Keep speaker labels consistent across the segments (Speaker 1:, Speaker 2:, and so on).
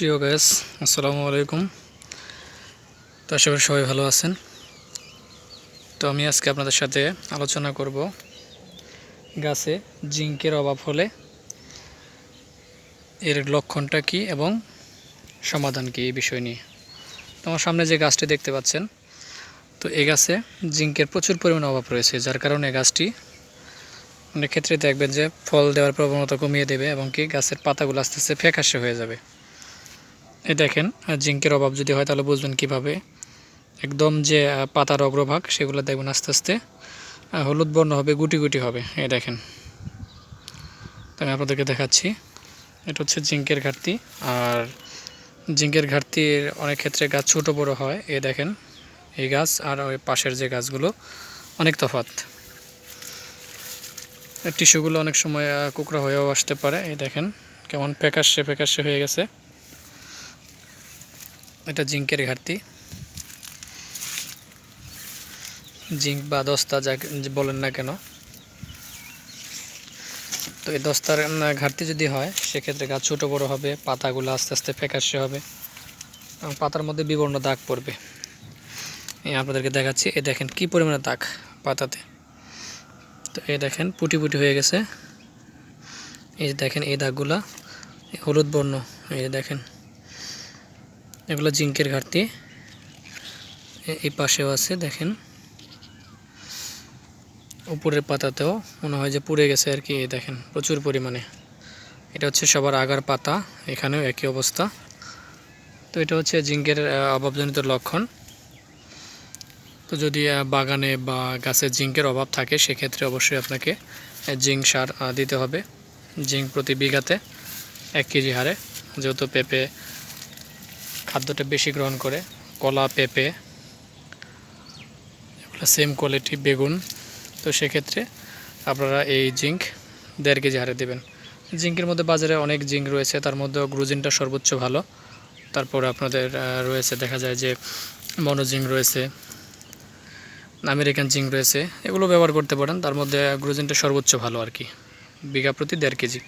Speaker 1: প্রিয় গ্যাস আসসালামু আলাইকুম। তো আশা করি সবাই ভালো আছেন। তো আমি আজকে আপনাদের সাথে আলোচনা করব গাছে জিঙ্কের অভাব হলে এর লক্ষণটা কি এবং সমাধান কি এই বিষয় নিয়ে। তো আমার সামনে যে গাছটি দেখতে পাচ্ছেন, তো এই গাছে জিঙ্কের প্রচুর পরিমাণে অভাব রয়েছে, যার কারণে গাছটি অনেক ক্ষেত্রে দেখবেন যে ফল দেওয়ার প্রবণতা কমিয়ে দেবে এবং কি গাছের পাতাগুলো আস্তে আস্তে ফ্যাকাশে হয়ে যাবে। এই দেখেন জিঙ্কের অভাব যদি হয় তাহলে বুঝবেন কীভাবে। একদম যে পাতার অগ্রভাগ, সেগুলো দেখবেন আস্তে আস্তে হলুদ বর্ণ হবে, গুটি গুটি হবে। এ দেখেন আমি আপনাদেরকে দেখাচ্ছি। এটা হচ্ছে জিঙ্কের ঘাটতি, আর জিঙ্কের ঘাটতির অনেক ক্ষেত্রে গাছ ছোট বড় হয়। এ দেখেন, এই গাছ আর ওই পাশের যে গাছগুলো, অনেক তফাৎ। টিস্যুগুলো অনেক সময় কুকড়া হয়েও আসতে পারে। এই দেখেন, কেমন প্যাকাশে প্যাকাশে হয়ে গেছে। এটা জিঙ্কের ঘাটতি। জিঙ্ক বা দস্তা যা বলেন না কেন। তো এই দস্তার ঘাটতি যদি হয়, সেক্ষেত্রে গাছ ছোটো বড়ো হবে, পাতাগুলো আস্তে আস্তে ফ্যাকাশে হবে, এবং পাতার মধ্যে বিবর্ণ দাগ পড়বে। এই আপনাদেরকে দেখাচ্ছি এ দেখেন কি পরিমাণে দাগ পাতাতে। তো এই দেখেন পুটি পুটি হয়ে গেছে। এই দেখেন এই দাগগুলা হলুদ বর্ণ, এই দেখেন। এগুলো জিঙ্কের ঘাটতি। এই পাশেও আছে, দেখেন। উপরের পাতাতেও মনে হয় যে পুড়ে গেছে আর কি দেখেন, প্রচুর পরিমাণে। এটা হচ্ছে সবার আগার পাতা, এখানেও একই অবস্থা। তো এটা হচ্ছে জিঙ্কের অভাবজনিত লক্ষণ। তো যদি বাগানে বা গাছে জিঙ্কের অভাব থাকে, সেক্ষেত্রে অবশ্যই আপনাকে জিঙ্ক সার দিতে হবে। জিঙ্ক প্রতি বিঘাতে এক কেজি হারে, যেহেতু পেঁপে খাদ্যটা বেশি গ্রহণ করে, কলা, পেঁপে, এগুলো সেম কোয়ালিটি বেগুন। তো সেক্ষেত্রে আপনারা এই জিঙ্ক দেড় কেজি হারে দেবেন। জিঙ্কের মধ্যে বাজারে অনেক জিঙ্ক রয়েছে, তার মধ্যে গ্রুজিনটা সর্বোচ্চ ভালো। তারপর আপনাদের রয়েছে, দেখা যায় যে মনোজিঙ্ক রয়েছে, আমেরিকান জিঙ্ক রয়েছে, এগুলো ব্যবহার করতে পারেন। তার মধ্যে গ্রুজিনটা সর্বোচ্চ ভালো আর কি। বিঘা প্রতি দেড় কেজি।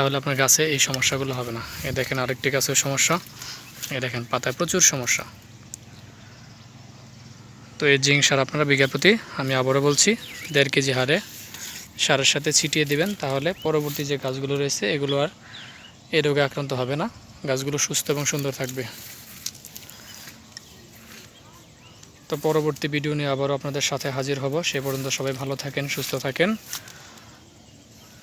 Speaker 1: তাহলে আপনার গাছে এই সমস্যাগুলো হবে না। এ দেখেন আরেকটি গাছের সমস্যা। এ দেখেন পাতায় প্রচুর সমস্যা। তো এই জিঙ্ক সার আপনারা বিঘা প্রতি, আমি আবারও বলছি, দেড় কেজি হারে সারের সাথে ছিটিয়ে দিবেন, তাহলে পরবর্তী যে গাছগুলো রয়েছে, এগুলো আর এ রোগে আক্রান্ত হবে না। গাছগুলো সুস্থ এবং সুন্দর থাকবে। তো পরবর্তী ভিডিও নিয়ে আবারও আপনাদের সাথে হাজির হব। সে পর্যন্ত সবাই ভালো থাকেন, সুস্থ থাকেন।